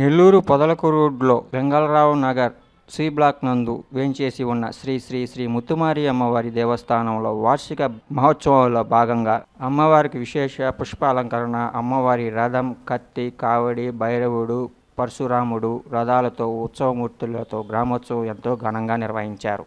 నెల్లూరు పొదలకు రోడ్లో Vengala Rao Nagar C black నందు వేంచేసి ఉన్న శ్రీ శ్రీ శ్రీ ముత్తుమారి అమ్మవారి దేవస్థానంలో వార్షిక మహోత్సవంలో భాగంగా అమ్మవారికి విశేష పుష్పాలంకరణ అమ్మవారి రథం కత్తి కావడి భైరవుడు పరశురాముడు రథాలతో ఉత్సవమూర్తులతో గ్రామోత్సవం ఎంతో ఘనంగా నిర్వహించారు.